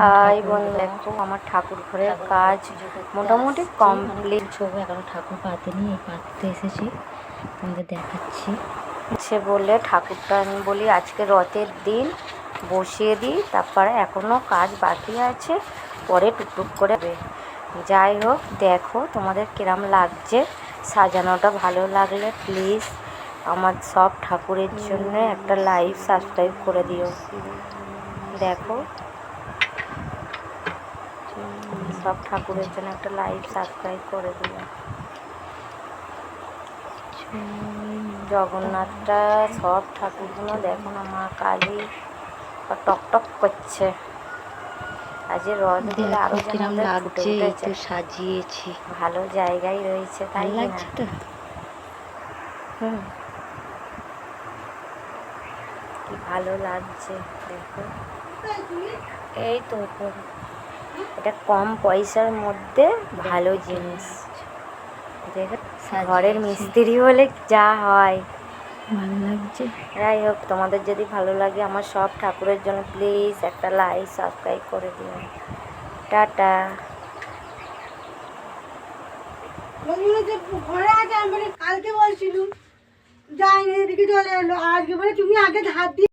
High বন্ধু দেখো আমার ঠাকুর ঘরের কাজ মোটামুটি কমপ্লিট ছবি এখনও ঠাকুর পাতেনি এই পাততে এসেছি। তোমাদের দেখাচ্ছি। সে বলে ঠাকুরটা আমি বলি আজকে রথের দিন বসিয়ে দিই তারপরে এখনও কাজ বাকি আছে পরে টুকটুক করে। যাই হোক দেখো তোমাদের কিরম লাগছে সাজানোটা ভালো লাগলে প্লিজ আমার সব ঠাকুরের জন্য একটা লাইভ সাবস্ক্রাইব করে দিও। দেখো। সব ঠাকুরের জন্য একটা লাইভ সাবস্ক্রাইব করে দিও জগন্নাথটা সব ঠাকুরগুলো দেখো না মা কালী আর টকটক করছে। আজ রথ দিলে আরও কিরম লাগছে। তো সাজিয়েছি। ভালো জায়গায় রয়েছে তাই লাগছে তো। হুম। কি ভালো লাগছে দেখো। এই তো। এটা কম পয়সার মধ্যে ভালো জিনিস। ঘরের মিস্ত্রি হলে যা হয়। ভালো লাগছে। যাই হোক তোমাদের যদি ভালো লাগে আমার সব ঠাকুরের জন্য প্লিজ একটা লাইক সাবস্ক্রাইব করে দিও। টাটা। ঘরে আছে আমি কালকে বলছিলুম যাইনি এদিকে চলে এলো। আজকে বলে তুমি আগে হাত দিয়ে